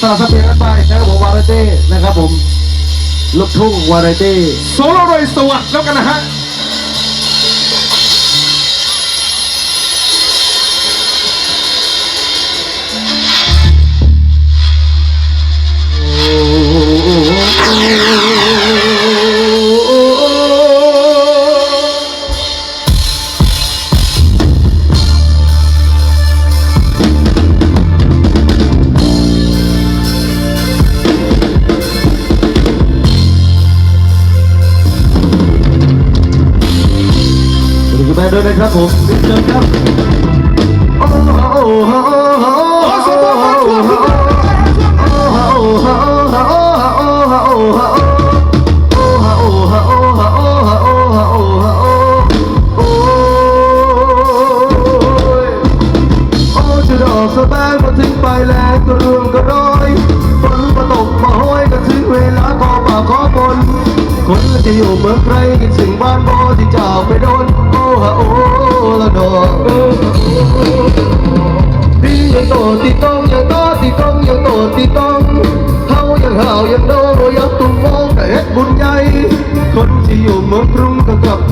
สลับสเปลี่ยนกันไปนะครับผมวาไรตี้นะครับผมลูกทุ่งวาไรตี้โซโล่โดยสวัสดิ์แล้วกันนะฮะ ด้วยนะครับผมเชิญครับโอ้โห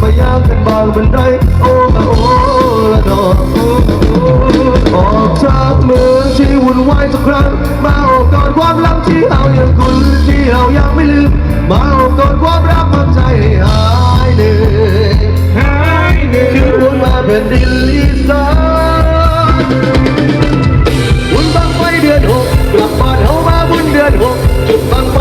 มาย่างกันบางบันไดโอ้ฮะโอ้ละดอกออกจากเมืองที่วุ่นวายสักครั้งมาโอบกอดความรักที่เฮายังคุ้นที่เฮายังไม่ลืมมาโอบกอดความรักความใจให้หายเหนื่อยหายเหนื่อยคือวนมาเป็นดินอีสา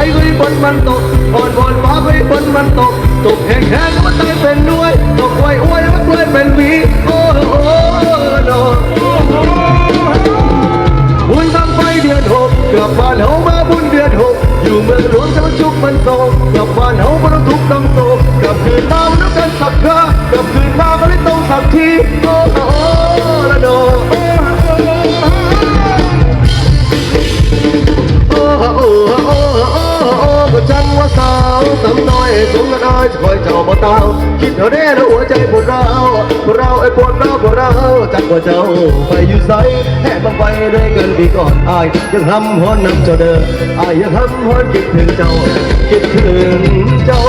ไฟก็ให้ฝนมันตกอ่อนวอนฟ้าก็ให้ฝนมันตก ตกแห้งแห้งๆมันตายเป็นด้วย ตกไว้อวยมันกลายเป็นหวีโอ้โหโอ้บุญบังไฟเดือนหกกลับบ้านเฮามาบุญเดือนหกอยู่เมืองหลวงจะมันจุกมันโตกลับบ้านเฮาบ่ต้องทุกข์ต้องโศกกลับคืนมาบ่ต้องการสักครากลับคืนมาก็เลยต้องสักทีโอ้ เจ้าบ่ตาคิดเท่าเด้นะหัวใจพวกเราพวกเราไอ้ปวดเราพวกเราจักว่าเจ้าไปอยู่ไสแห่บังไปด้วยกันดีก่อนอายยังหำหอนนำเจ้าเดินอายยังหำหอนคิดถึงเจ้าคิดถึงเจ้า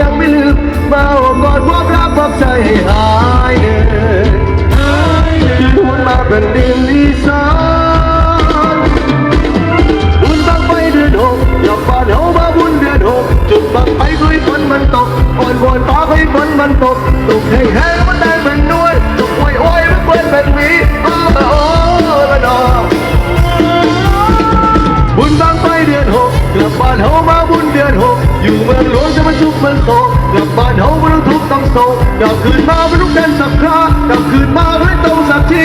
ยังไม่ลืม มาโอบกอดความรักความใจให้หายเหนื่อยที่วนมาเป็นดินอีสานบุญบังไฟเดือนหกหลับานเฮามาบุญเดือนหกจุดบังไฟคุยฝนมันตกอ่อนวอนฟ้าคุยฝนมันตกตกแห้แห้งมันได้เป็นนวลตกโอยโอยมันเปื้อนเป็นหวีโอ้โอ้ละดอก มันโตกกลับบ้านเฮาไม่ต้องทุกข์ต้องโศกกลับคืนมาไม่ต้องเดินสักครา กลับคืนมาไม่ต้องสักที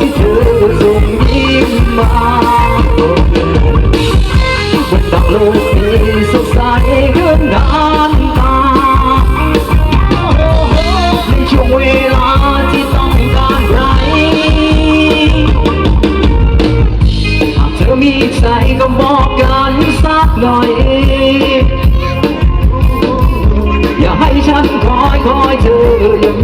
ที่เธอที่เธอส่งยิ้มมาบนดังโลกนี้สดใสขึ้นนานตาในช่วงเวลาที่ต้องการใครหากเธอมีใจก็บอกกันสักหน่อยอย่าให้ฉันคอยคอยเธออย่าง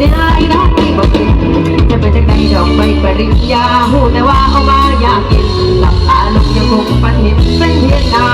ได้ไอ้น้องไม่บอกเก่งจะไปจากไหนดอกไปปริญญาหูแต่ว่าเอามาอยากกินหลับตาลงยังคงฝันหินเป็นเพียงนา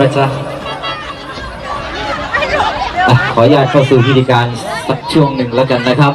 นะจ๊ะขออนุญาตเข้าสู่พิธีการสักช่วงหนึ่งแล้วกันนะครับ